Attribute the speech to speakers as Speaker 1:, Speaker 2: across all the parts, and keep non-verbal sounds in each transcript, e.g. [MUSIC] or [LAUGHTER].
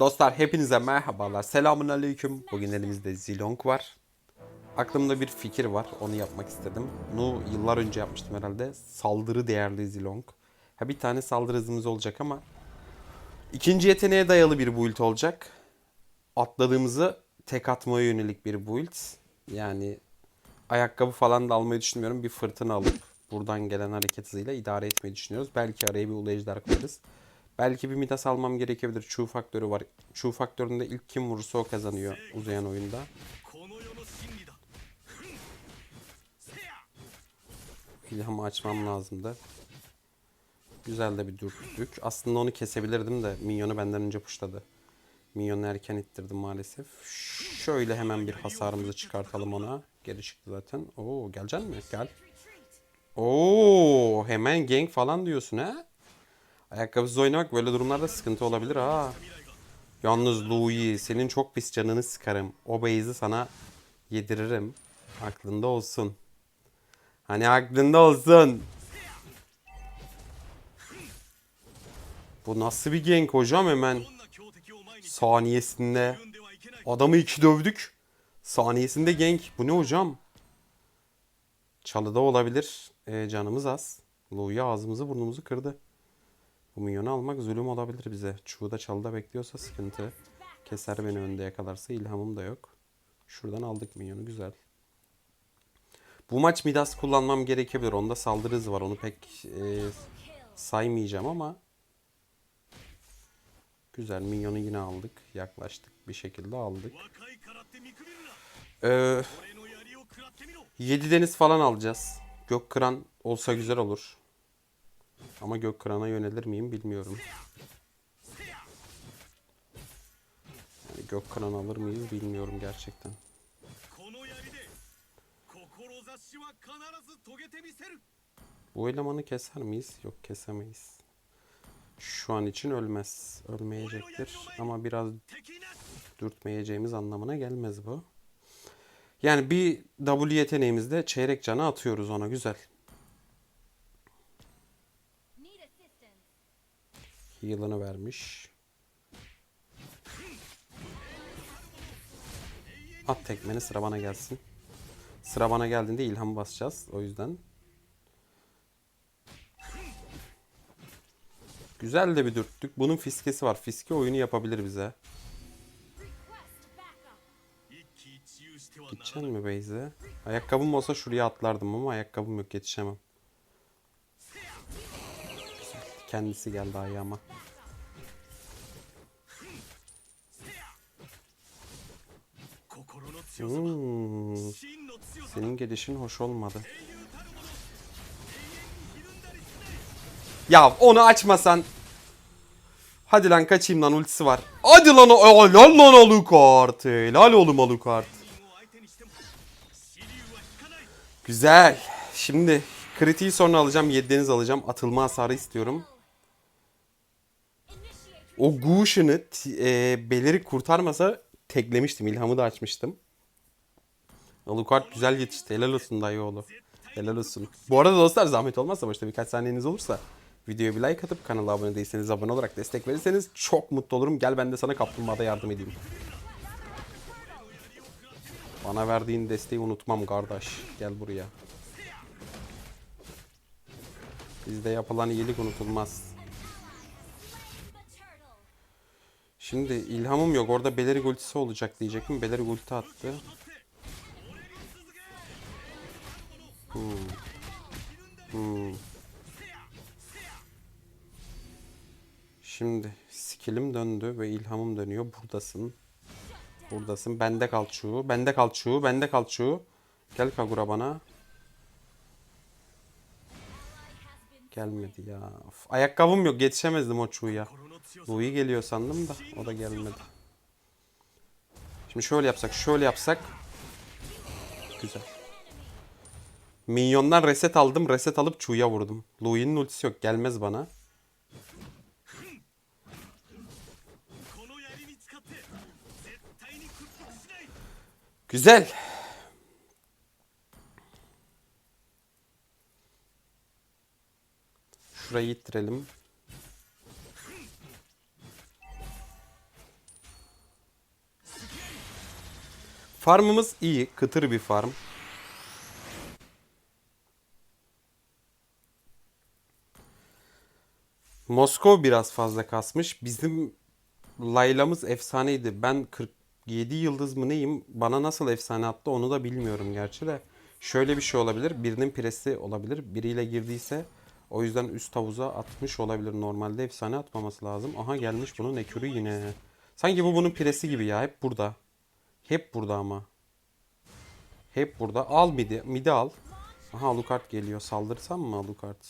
Speaker 1: Dostlar hepinize merhabalar. Selamun aleyküm. Bugün elimizde Zilong var. Aklımda bir fikir var. Onu yapmak istedim. Bunu yıllar önce yapmıştım herhalde. Saldırı değerli Zilong. Ha bir tane saldırı hızımız olacak ama ikinci yeteneğe dayalı bir build olacak. Atladığımızı tek atmaya yönelik bir build. Yani ayakkabı falan da almayı düşünmüyorum. Bir fırtına alıp buradan gelen hareket hızıyla idare etmeyi düşünüyoruz. Belki araya bir ulu ejder koyarız. Belki bir Midas almam gerekebilir. Çuğ faktörü var. Çuğ faktöründe ilk kim vurursa o kazanıyor uzayan oyunda. İlhamı açmam lazımdı. Güzel de bir dürttük. Aslında onu kesebilirdim de minyonu benden önce puşladı. Minyonu erken ittirdim maalesef. Şöyle hemen bir hasarımızı çıkartalım ona. Geri çıktı zaten. Oo geleceksin mi? Gel. Oo hemen gank falan diyorsun ha? Ayakkabısız oynamak böyle durumlarda sıkıntı olabilir ha. Yalnız Louis senin çok pis canını sıkarım. O base'i sana yediririm. Aklında olsun. Hani aklında olsun. Bu nasıl bir gank hocam hemen saniyesinde. Adamı iki dövdük. Saniyesinde gank. Bu ne hocam? Çalıda olabilir. E, canımız az. Louis ağzımızı burnumuzu kırdı. Bu minyonu almak zulüm olabilir bize. Çuğda çalıda bekliyorsa sıkıntı. Keser beni önde yakalarsa ilhamım da yok. Şuradan aldık minyonu güzel. Bu maç Midas kullanmam gerekebilir. Onda saldırı hızı var. Onu pek e, saymayacağım ama güzel minyonu yine aldık. Yaklaştık bir şekilde aldık. Ee, 7 deniz falan alacağız. Gök Gökkıran olsa güzel olur. Ama Gökkıran'a yönelir miyim bilmiyorum. Yani Gökkıran alır mıyız bilmiyorum gerçekten. Bu elemanı keser miyiz? Yok kesemeyiz. Şu an için ölmez. Ölmeyecektir ama biraz dürtmeyeceğimiz anlamına gelmez bu. Yani bir W yeteneğimizde çeyrek canı atıyoruz ona güzel. Heal'ını vermiş. At tekmeni sıra bana gelsin. Sıra bana geldiğinde ilham basacağız. O yüzden. Güzel de bir dürttük. Bunun fiskesi var. Fiske oyunu yapabilir bize. Gideceksin mi Beyze? Ayakkabım olsa şuraya atlardım ama ayakkabım yok yetişemem. Kendisi geldi ayağıma. Hmm. Senin gelişin hoş olmadı. Ya onu açmasan. Hadi lan kaçayım lan ultisi var. Hadi lan o lan lan Alucard. Helal oğlum Alucard. Güzel. Şimdi kritiği sonra alacağım. 7 deniz alacağım. Atılma hasarı istiyorum. O Gush'ını e, beleri kurtarmasa teklemiştim. İlhamı da açmıştım. Alucard güzel yetişti. Helal olsun dayı oğlu. Helal olsun. Bu arada dostlar zahmet olmazsa başta birkaç saniyeniz olursa videoya bir like atıp kanala abone değilseniz abone olarak destek verirseniz çok mutlu olurum. Gel ben de sana kaplumbağada yardım edeyim. Bana verdiğin desteği unutmam kardeş. Gel buraya. Bizde yapılan iyilik unutulmaz. Şimdi ilhamım yok. Orada Belerik ultisi olacak diyecektim. Belerik ulti attı. Hmm. Hmm. Şimdi skillim döndü ve ilhamım dönüyor. Buradasın. Buradasın. Bende kal çuğu. Bende kal çuğu. Bende kal çuğu. Gel Kagura bana. Gelmedi ya. Of, ayakkabım yok. Yetişemezdim o çuğuya. Louis geliyor sandım da o da gelmedi. Şimdi şöyle yapsak, şöyle yapsak. Güzel. Minyondan reset aldım. Reset alıp Chu'ya vurdum. Louis'nin ultisi yok. Gelmez bana. Güzel. Şurayı ittirelim. Farmımız iyi. Kıtır bir farm. Moskova biraz fazla kasmış. Bizim Layla'mız efsaneydi. Ben 47 yıldız mı neyim? Bana nasıl efsane attı onu da bilmiyorum gerçi de. Şöyle bir şey olabilir. Birinin presi olabilir. Biriyle girdiyse o yüzden üst havuza atmış olabilir. Normalde efsane atmaması lazım. Aha gelmiş bunun ekürü yine. Sanki bu bunun presi gibi ya. Hep burada. Hep burada ama. Hep burada. Al midi. Midi al. Aha Alucard geliyor. Saldırsam mı Alucard?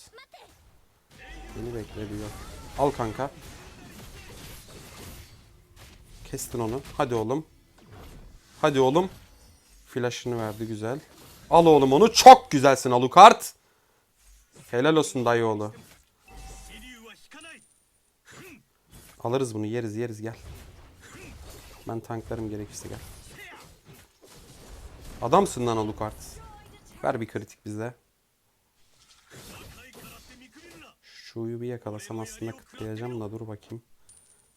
Speaker 1: Beni beklediyo. Al kanka. Kestin onu. Hadi oğlum. Hadi oğlum. Flash'ını verdi güzel. Al oğlum onu. Çok güzelsin Alucard. Helal olsun dayı oğlu. Alırız bunu yeriz yeriz gel. Ben tanklarım gerekirse gel. Adamsın lan Alucard. Ver bir kritik
Speaker 2: bizde.
Speaker 1: Şuyu bir yakalasam aslında kıtlayacağım da dur bakayım.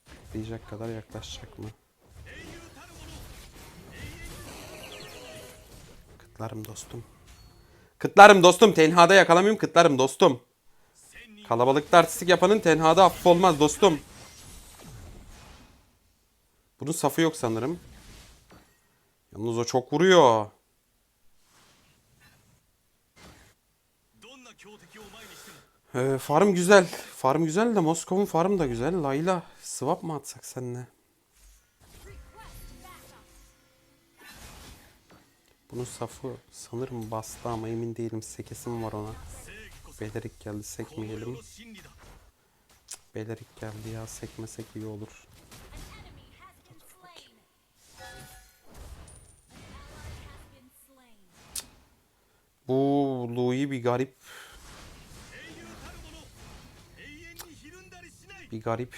Speaker 1: Kıtlayacak kadar yaklaşacak mı? Kıtlarım dostum. Kıtlarım dostum. Tenhada yakalamıyorum kıtlarım dostum. Kalabalıkta artistik yapanın tenhada affolmaz dostum. Bunun safı yok sanırım. Yalnız o çok vuruyor. Ee, farm güzel. Farm güzel de Moskov'un farm da güzel. Layla swap mı atsak seninle? Bunu safı sanırım bastı ama emin değilim. Sekesim var ona. Belerik geldi sekmeyelim. Belerik geldi ya sekmesek iyi olur. Bu Louis bir garip Bir garip.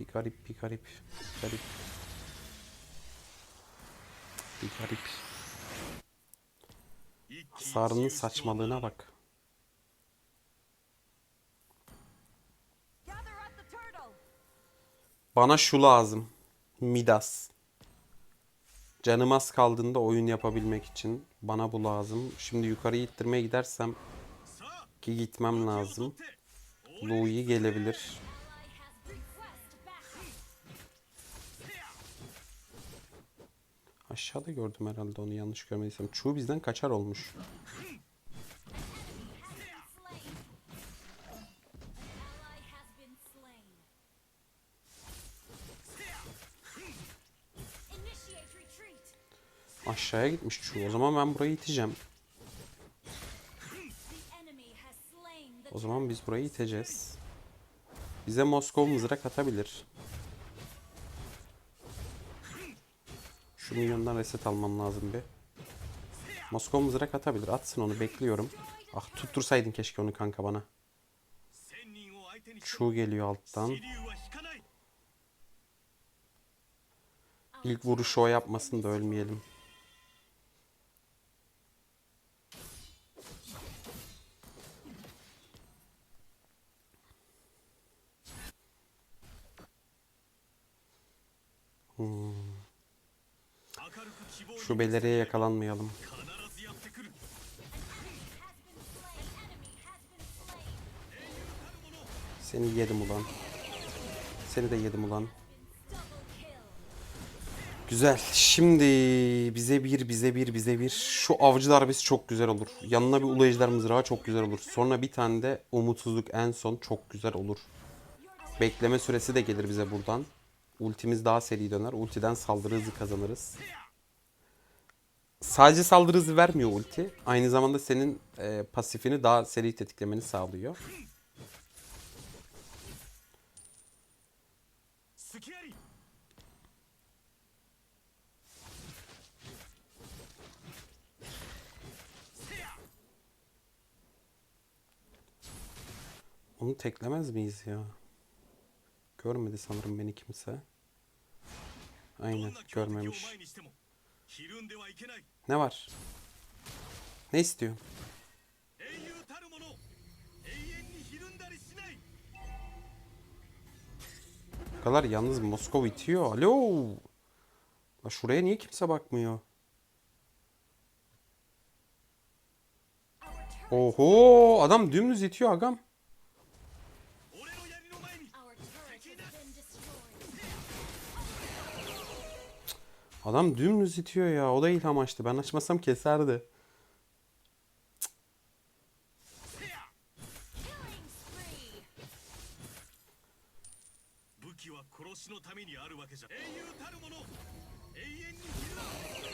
Speaker 1: Bir garip, bir garip. Garip. Bir garip. Sarının saçmalığına bak. Bana şu lazım. Midas. Canım az kaldığında oyun yapabilmek için bana bu lazım. Şimdi yukarı ittirmeye gidersem ki gitmem lazım. Louis gelebilir. Aşağıda gördüm herhalde onu yanlış görmediysem. Chu bizden kaçar olmuş. Aşağıya gitmiş Chu. O zaman ben burayı iteceğim. O zaman biz burayı iteceğiz. Bize Moskov mızrak atabilir. Şu minyondan reset almam lazım bir. Moskov mızrak atabilir. Atsın onu bekliyorum. Ah tuttursaydın keşke onu kanka bana. Çu geliyor alttan. İlk vuruşu o yapmasın da ölmeyelim.
Speaker 3: Been slain.
Speaker 1: Seni yedim ulan. Seni de yedim ulan. Güzel. Şimdi bize bir, bize bir, bize bir. Şu avcı darbesi çok güzel olur. Yanına bir ejder mızrağı çok güzel olur. Sonra bir tane de umutsuzluk en son çok güzel olur. Bekleme süresi de gelir bize buradan. Ultimiz daha seri döner. Ultiden saldırı hızı kazanırız sadece saldırı hızı vermiyor ulti. Aynı zamanda senin e, pasifini daha seri tetiklemeni sağlıyor. Onu teklemez miyiz ya? Görmedi sanırım beni kimse. Aynen görmemiş. Ne var? Ne istiyor? Kadar yalnız Moskova itiyor. Alo. Şuraya niye kimse bakmıyor? Oho adam dümdüz itiyor agam. Adam dümdüz itiyor ya. O da ilham açtı. Ben açmasam keserdi.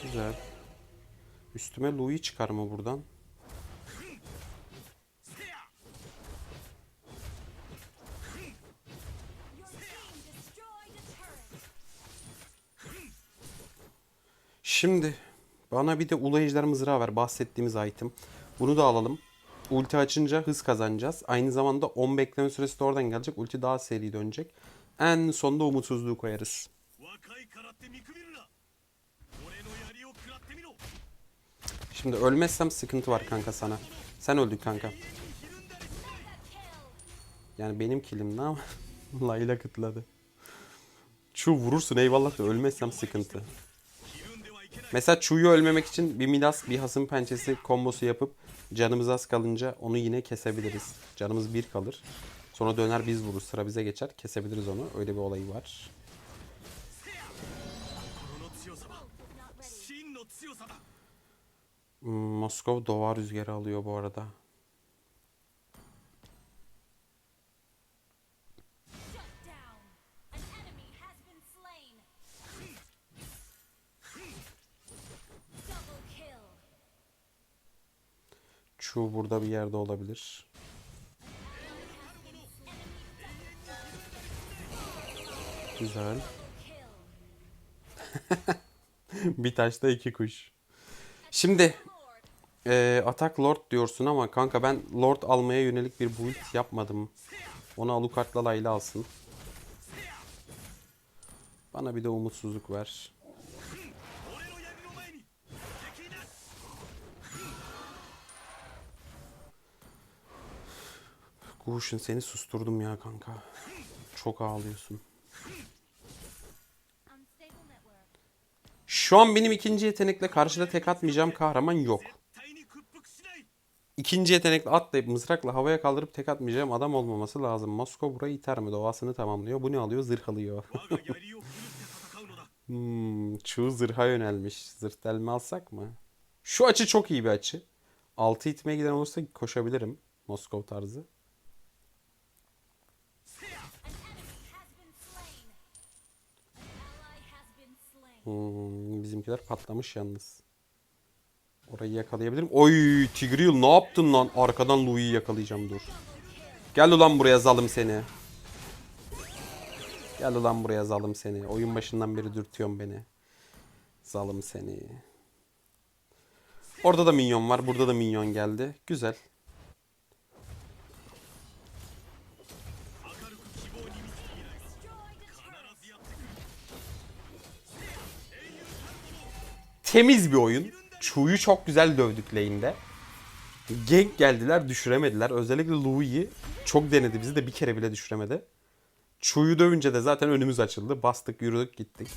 Speaker 1: Güzel. Üstüme Louis çıkar mı buradan? Bana bir de Ulu Ejder Mızrağı ver bahsettiğimiz item. Bunu da alalım. Ulti açınca hız kazanacağız. Aynı zamanda 10 bekleme süresi de oradan gelecek. Ulti daha seri dönecek. En sonda umutsuzluğu koyarız. Şimdi ölmezsem sıkıntı var kanka sana. Sen öldük kanka. Yani benim kilimdi ama [LAUGHS] Layla kıtladı. Şu vurursun eyvallah da ölmezsem sıkıntı. Mesela Chu'yu ölmemek için bir Midas bir hasım pençesi kombosu yapıp canımız az kalınca onu yine kesebiliriz. Canımız bir kalır. Sonra döner biz vurur. Sıra bize geçer. Kesebiliriz onu. Öyle bir olayı var. Hmm, Moskova doğa rüzgarı alıyor bu arada. Chu burada bir yerde olabilir. Güzel. [LAUGHS] Bir taşta iki kuş. Şimdi e, atak lord diyorsun ama kanka ben lord almaya yönelik bir build yapmadım. Onu Alucard'la Layla alsın. Bana bir de umutsuzluk ver. Gush'un seni susturdum ya kanka. Çok ağlıyorsun. Şu an benim ikinci yetenekle karşıda tek atmayacağım kahraman yok. İkinci yetenekle atlayıp mızrakla havaya kaldırıp tek atmayacağım adam olmaması lazım. Moskova burayı iter mi? Doğasını tamamlıyor. Bu ne alıyor? Zırh alıyor. [LAUGHS] hmm, çoğu zırha yönelmiş. Zırh delme alsak mı? Şu açı çok iyi bir açı. Altı itmeye giden olursa koşabilirim. Moskova tarzı. Hmm, bizimkiler patlamış yalnız. Orayı yakalayabilirim. Oy Tigreal ne yaptın lan? Arkadan Louis'i yakalayacağım dur. Gel ulan buraya zalım seni. Gel ulan buraya zalım seni. Oyun başından beri dürtüyorsun beni. Zalım seni. Orada da minyon var. Burada da minyon geldi. Güzel. Temiz bir oyun. Chu'yu çok güzel dövdük lane'de. Gank geldiler düşüremediler. Özellikle Louis'i çok denedi bizi de bir kere bile düşüremedi. Chu'yu dövünce de zaten önümüz açıldı. Bastık yürüdük gittik.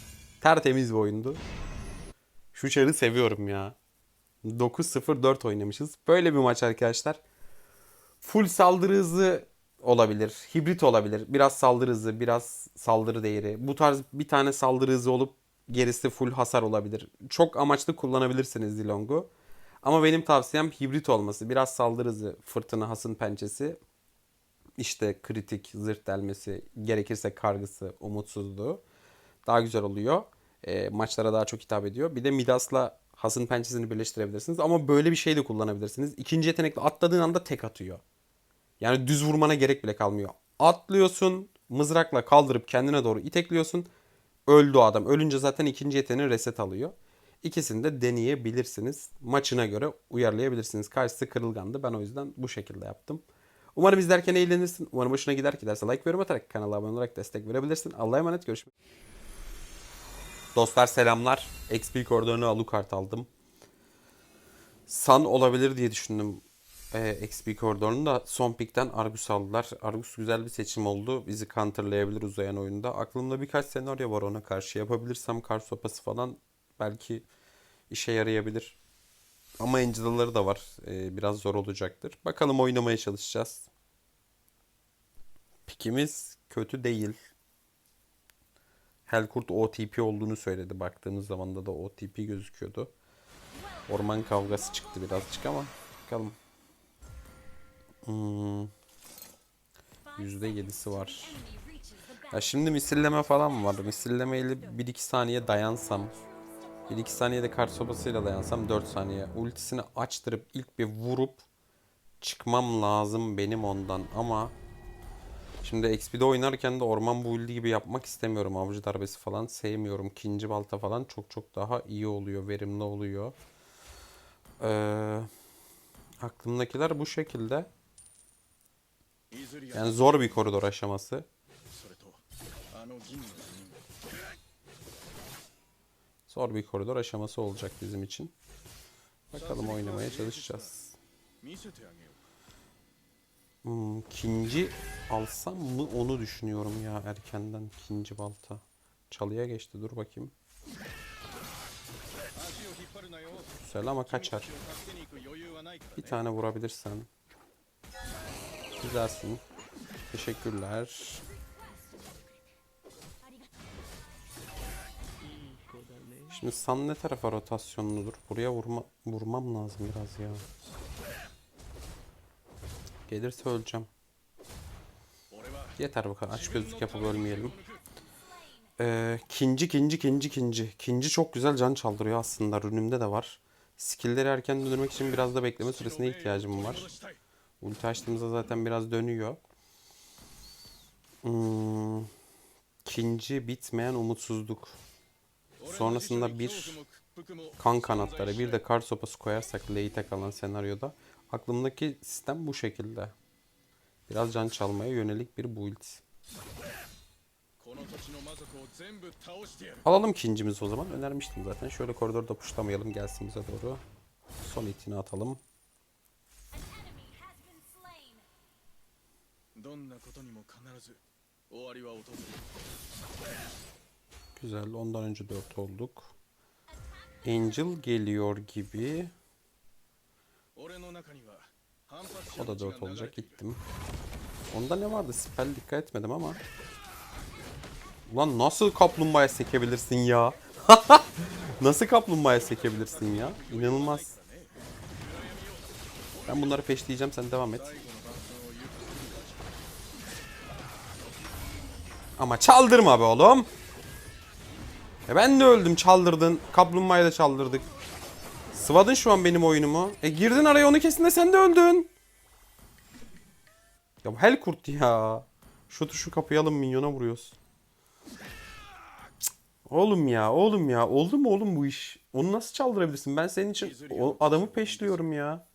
Speaker 1: Tertemiz bir oyundu. Şu çarı seviyorum ya. 9-0-4 oynamışız. Böyle bir maç arkadaşlar. Full saldırı hızı olabilir. Hibrit olabilir. Biraz saldırı hızı, biraz saldırı değeri. Bu tarz bir tane saldırı hızı olup gerisi full hasar olabilir. Çok amaçlı kullanabilirsiniz Zilong'u. Ama benim tavsiyem hibrit olması. Biraz saldırı hızı, fırtına, hasın pençesi. işte kritik, zırh delmesi, gerekirse kargısı, umutsuzluğu. Daha güzel oluyor. E, maçlara daha çok hitap ediyor. Bir de Midas'la hasın pençesini birleştirebilirsiniz. Ama böyle bir şey de kullanabilirsiniz. İkinci yetenekle atladığın anda tek atıyor. Yani düz vurmana gerek bile kalmıyor. Atlıyorsun, mızrakla kaldırıp kendine doğru itekliyorsun. Öldü adam. Ölünce zaten ikinci yeteneği reset alıyor. İkisini de deneyebilirsiniz. Maçına göre uyarlayabilirsiniz. Karşısı kırılgandı. Ben o yüzden bu şekilde yaptım. Umarım izlerken eğlenirsin. Umarım hoşuna gider giderse like ve atarak kanala abone olarak destek verebilirsin. Allah'a emanet görüşmek Dostlar selamlar. XP koridorunu Alucard aldım. San olabilir diye düşündüm e, XP koridorunu da son pikten Argus aldılar. Argus güzel bir seçim oldu. Bizi counterlayabilir uzayan oyunda. Aklımda birkaç senaryo var ona karşı. Yapabilirsem kar sopası falan belki işe yarayabilir. Ama Angel'ları da var. Ee, biraz zor olacaktır. Bakalım oynamaya çalışacağız. Pikimiz kötü değil. Helkurt OTP olduğunu söyledi. Baktığımız zaman da OTP gözüküyordu. Orman kavgası çıktı birazcık ama bakalım. Hmm, %7'si var.
Speaker 3: Enemy reaches the
Speaker 1: Ya şimdi misilleme falan var. Misilleme ile 1-2 saniye dayansam. 1-2 saniyede kart sopasıyla dayansam 4 saniye. Ultisini açtırıp ilk bir vurup çıkmam lazım benim ondan ama Şimdi XP'de oynarken de orman build'i gibi yapmak istemiyorum. Avcı darbesi falan sevmiyorum. İkinci balta falan çok çok daha iyi oluyor. Verimli oluyor. Ee, aklımdakiler bu şekilde. Yani zor bir koridor aşaması. Zor bir koridor aşaması olacak bizim için. Bakalım oynamaya çalışacağız. Hmm, kinci alsam mı onu düşünüyorum ya erkenden kinci balta. Çalıya geçti dur bakayım. Güzel ama kaçar. Bir tane vurabilirsen. Güzelsin. Teşekkürler. Şimdi San ne tarafa rotasyonludur? Buraya vurma, vurmam lazım biraz ya. Gelirse öleceğim. Yeter bu kadar. Aç gözlük yapıp ölmeyelim. Ee, kinci kinci kinci kinci. Kinci çok güzel can çaldırıyor aslında. Rünümde de var. Skill'leri erken döndürmek için biraz da bekleme süresine ihtiyacım var. Ulti açtığımızda zaten biraz dönüyor. Hmm. İkinci bitmeyen umutsuzluk. Sonrasında bir kan kanatları bir de kar sopası koyarsak late'e kalan senaryoda aklımdaki sistem bu şekilde. Biraz can çalmaya yönelik bir build. Alalım kincimizi o zaman. Önermiştim zaten. Şöyle koridorda puşlamayalım gelsin bize doğru. Son itini atalım.
Speaker 2: どんなことにも必ず終わりは訪れる
Speaker 1: Güzel. Ondan önce 4 olduk. Angel geliyor gibi.
Speaker 2: 俺の中には反発
Speaker 1: O
Speaker 2: 者
Speaker 1: da
Speaker 2: の血
Speaker 1: 4
Speaker 2: が流れ
Speaker 1: olacak.
Speaker 2: ている
Speaker 1: Gittim. Onda ne vardı? Spell dikkat etmedim ama. Ulan nasıl kaplumbağaya sekebilirsin ya? [LAUGHS] nasıl kaplumbağaya sekebilirsin ya? İnanılmaz. Ben bunları peşleyeceğim. Sen devam et. Ama çaldırma be oğlum. E ben de öldüm çaldırdın. Kaplumbağayı da çaldırdık. Sıvadın şu an benim oyunumu. E girdin araya onu kesin de sen de öldün. Ya hel kurt ya. Şu tuşu kapayalım minyona vuruyoruz. Cık. Oğlum ya oğlum ya oldu mu oğlum bu iş? Onu nasıl çaldırabilirsin? Ben senin için o adamı peşliyorum ya.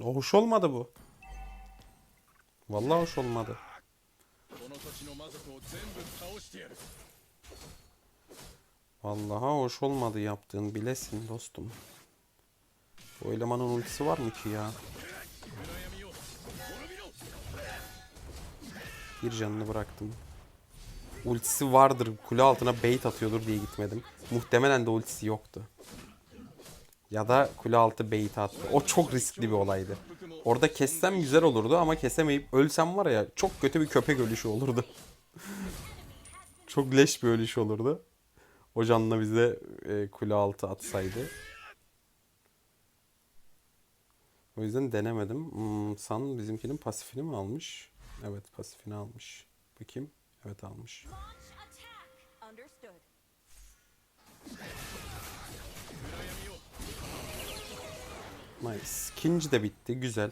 Speaker 1: Hoş olmadı bu. Vallahi hoş olmadı. Vallahi hoş olmadı yaptığın bilesin dostum. O elemanın ultisi var mı ki ya? Bir canını bıraktım. Ultisi vardır. Kule altına bait atıyordur diye gitmedim. Muhtemelen de ultisi yoktu. Ya da kule altı bait attı. O çok riskli bir olaydı. Orada kessem güzel olurdu ama kesemeyip ölsem var ya çok kötü bir köpek ölüşü olurdu. [LAUGHS] çok leş bir ölüş olurdu. O canla bize e, kule altı atsaydı. O yüzden denemedim. Hmm, San bizimkinin pasifini mi almış? Evet pasifini almış. Bakayım. Evet almış. Nice. İkinci de bitti. Güzel.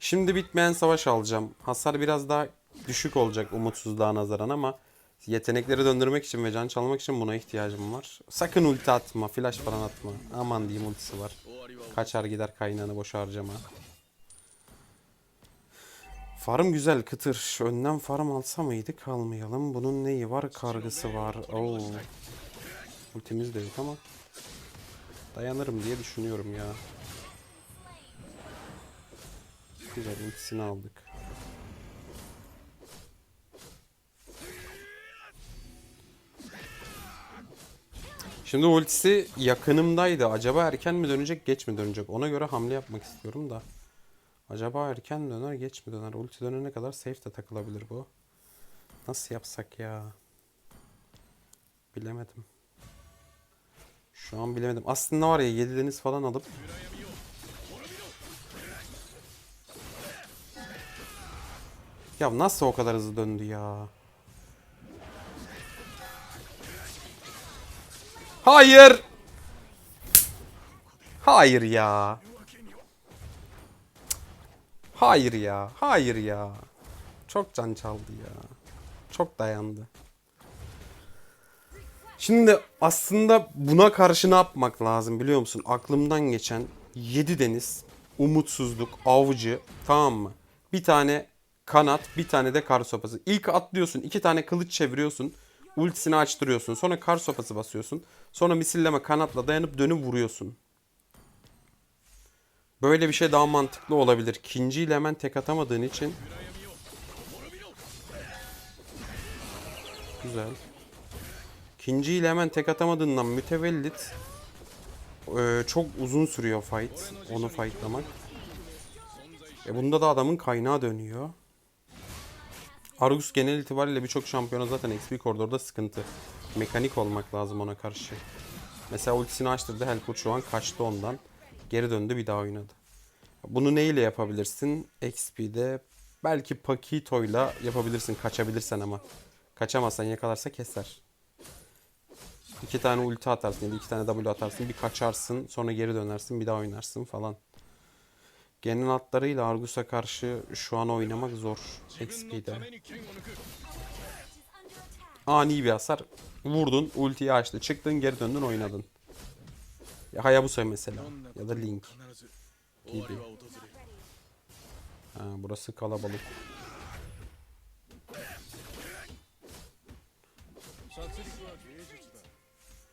Speaker 1: Şimdi bitmeyen savaş alacağım. Hasar biraz daha düşük olacak umutsuzluğa nazaran ama yetenekleri döndürmek için ve can çalmak için buna ihtiyacım var. Sakın ulti atma, flash falan atma. Aman diyeyim ultisi var. Kaçar gider kaynağını boş harcama. Farm güzel kıtır. Önden farm alsa mıydı kalmayalım. Bunun neyi var? Kargısı var. Oo. Ultimiz de yok ama dayanırım diye düşünüyorum ya. Güzel ultisini aldık. Şimdi ultisi yakınımdaydı. Acaba erken mi dönecek, geç mi dönecek? Ona göre hamle yapmak istiyorum da. Acaba erken döner, geç mi döner? Ulti dönene kadar safe de takılabilir bu. Nasıl yapsak ya? Bilemedim. Şu an bilemedim. Aslında var ya 7 deniz falan alıp Ya nasıl o kadar hızlı döndü ya? Hayır. Hayır ya. Hayır ya. Hayır ya. Çok can çaldı ya. Çok dayandı. Şimdi aslında buna karşı ne yapmak lazım biliyor musun? Aklımdan geçen 7 deniz, umutsuzluk, avcı tamam mı? Bir tane kanat, bir tane de kar sopası. İlk atlıyorsun, iki tane kılıç çeviriyorsun. Ultisini açtırıyorsun. Sonra kar sopası basıyorsun. Sonra misilleme kanatla dayanıp dönüp vuruyorsun. Böyle bir şey daha mantıklı olabilir. İkinci ile hemen tek atamadığın için. Güzel. İkinci ile hemen tek atamadığından mütevellit eee, çok uzun sürüyor fight. Onu fightlamak. E bunda da adamın kaynağı dönüyor. Argus genel itibariyle birçok şampiyona zaten XP koridorda sıkıntı. Mekanik olmak lazım ona karşı. Mesela ultisini açtırdı Helput şu an kaçtı ondan. Geri döndü bir daha oynadı. Bunu neyle yapabilirsin? XP'de belki Pakito'yla yapabilirsin kaçabilirsen ama. Kaçamazsan yakalarsa keser. İki tane ulti atarsın ya da iki tane W atarsın. Bir kaçarsın sonra geri dönersin bir daha oynarsın falan. Genel hatlarıyla Argus'a karşı şu an oynamak zor. XP'de. Ani bir hasar. Vurdun, ultiyi açtı. Çıktın, geri döndün, oynadın. Ya Hayabusa mesela. Ya da Link. Gibi. Ha, burası kalabalık.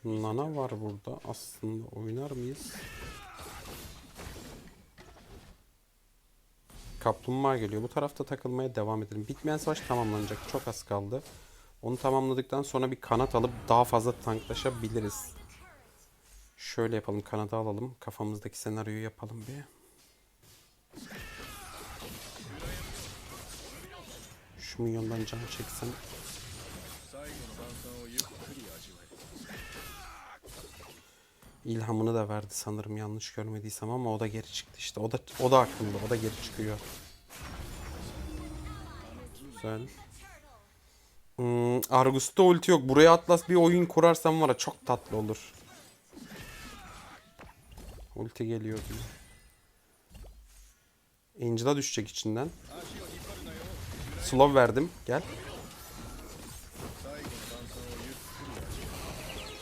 Speaker 1: Nana var burada. Aslında oynar mıyız? Kaplumbağa geliyor. Bu tarafta takılmaya devam edelim. Bitmeyen savaş tamamlanacak. Çok az kaldı. Onu tamamladıktan sonra bir kanat alıp daha fazla tanklaşabiliriz. Şöyle yapalım. Kanadı alalım. Kafamızdaki senaryoyu yapalım bir. Şu milyondan can çeksen. İlhamını da verdi sanırım yanlış görmediysem ama o da geri çıktı işte. O da o da aklımda. O da geri çıkıyor. Güzel. Hmm, Argus'ta ulti yok. Buraya Atlas bir oyun kurarsam var ya çok tatlı olur. Ulti geliyor diyor. Angela düşecek içinden. Slow verdim. Gel.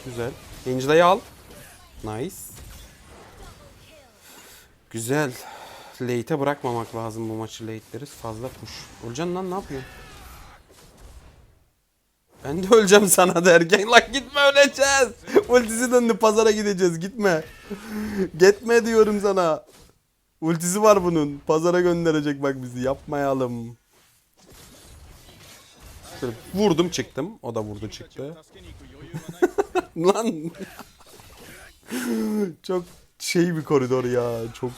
Speaker 1: Güzel. Angela'yı al. Nice. Güzel. Late'e bırakmamak lazım bu maçı late'leri. Fazla push. Ölcan lan ne yapıyorsun? Ben de öleceğim sana derken lan gitme öleceğiz. Ultisi döndü pazara gideceğiz gitme. gitme diyorum sana. Ultisi var bunun. Pazara gönderecek bak bizi yapmayalım. Vurdum çıktım. O da vurdu çıktı. [LAUGHS] lan. [LAUGHS] Çok şey bir koridor ya. Çok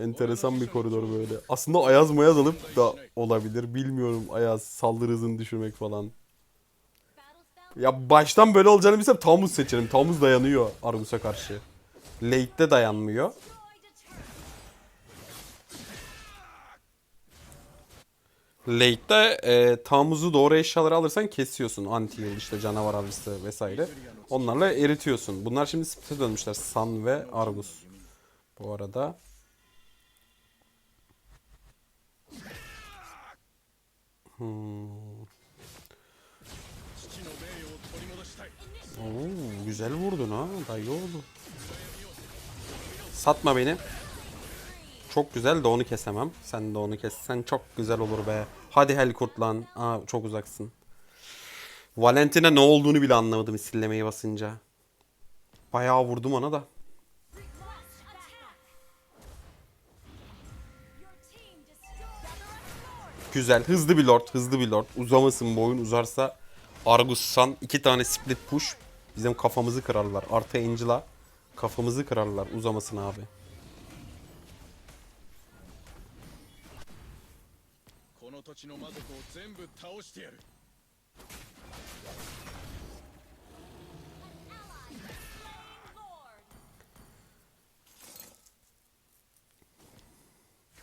Speaker 1: enteresan bir koridor böyle. Aslında Ayaz mayaz alıp da olabilir. Bilmiyorum Ayaz saldırı hızını düşürmek falan. Ya baştan böyle olacağını bilsem Tamuz seçerim. Tamuz dayanıyor Argus'a karşı. Late'de dayanmıyor. Late'de e, tamuzu doğru eşyaları alırsan kesiyorsun. Anti işte canavar avcısı vesaire. Onlarla eritiyorsun. Bunlar şimdi split'e dönmüşler. San ve Argus. Bu arada. Hmm. Oo, güzel vurdun ha. Dayı oldu. Satma beni. Çok güzel de onu kesemem. Sen de onu kessen çok güzel olur be. Hadi Helkurt lan. Aa, çok uzaksın. Valentina ne olduğunu bile anlamadım misillemeyi basınca. Bayağı vurdum ona da. Güzel. Hızlı bir lord. Hızlı bir lord. Uzamasın bu oyun. Uzarsa Argus'san iki tane split push Bizim kafamızı kırarlar. Artı Angel'a kafamızı kırarlar uzamasına abi.
Speaker 2: この土地の魔族を全部倒してやる
Speaker 3: Lord.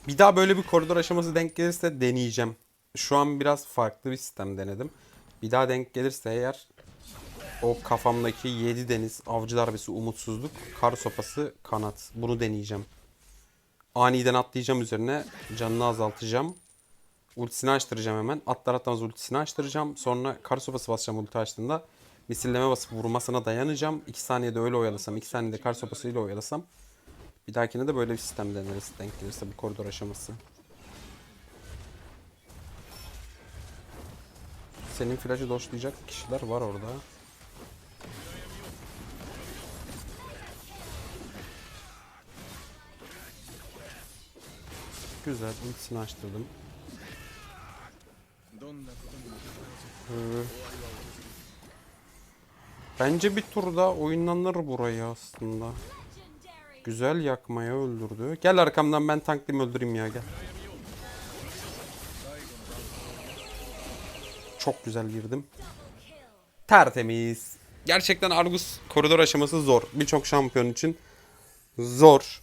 Speaker 1: Bir daha böyle bir koridor aşaması denk gelirse deneyeceğim. Şu an biraz farklı bir sistem denedim. Bir daha denk gelirse eğer o kafamdaki 7 deniz, avcı darbesi, umutsuzluk, kar sopası, kanat. Bunu deneyeceğim. Aniden atlayacağım üzerine. Canını azaltacağım. Ultisini açtıracağım hemen. Atlar atlamaz ultisini açtıracağım. Sonra kar sopası basacağım ulti açtığında. Misilleme basıp vurmasına dayanacağım. 2 saniyede öyle oyalasam, 2 saniyede kar sopasıyla oyalasam. Bir dahakine de böyle bir sistem deneriz denk gelirse bu koridor aşaması. Senin flash'ı doşlayacak kişiler var orada. Güzel, ultisini açtırdım. Bence bir tur daha oynanır burayı aslında. Güzel yakmaya öldürdü. Gel arkamdan ben tanklayayım öldüreyim ya gel. Çok güzel girdim. Tertemiz. Gerçekten Argus koridor aşaması zor. Birçok şampiyon için zor.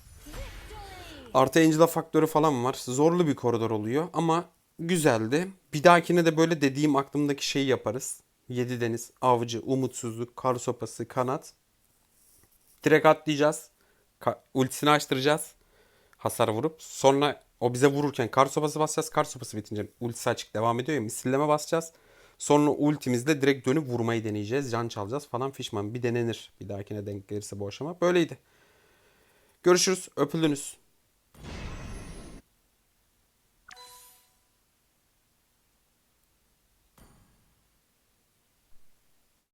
Speaker 1: Artı Angela faktörü falan var. Zorlu bir koridor oluyor ama güzeldi. Bir dahakine de böyle dediğim aklımdaki şeyi yaparız. Yedi deniz, avcı, umutsuzluk, kar sopası, kanat. Direkt atlayacağız. Ka- ultisini açtıracağız. Hasar vurup. Sonra o bize vururken kar sopası basacağız. Kar sopası bitince ultisi açık devam ediyor ya. Misilleme basacağız. Sonra ultimizle direkt dönüp vurmayı deneyeceğiz. Can çalacağız falan fişman. Bir denenir. Bir dahakine denk gelirse bu aşama. Böyleydi. Görüşürüz. Öpüldünüz.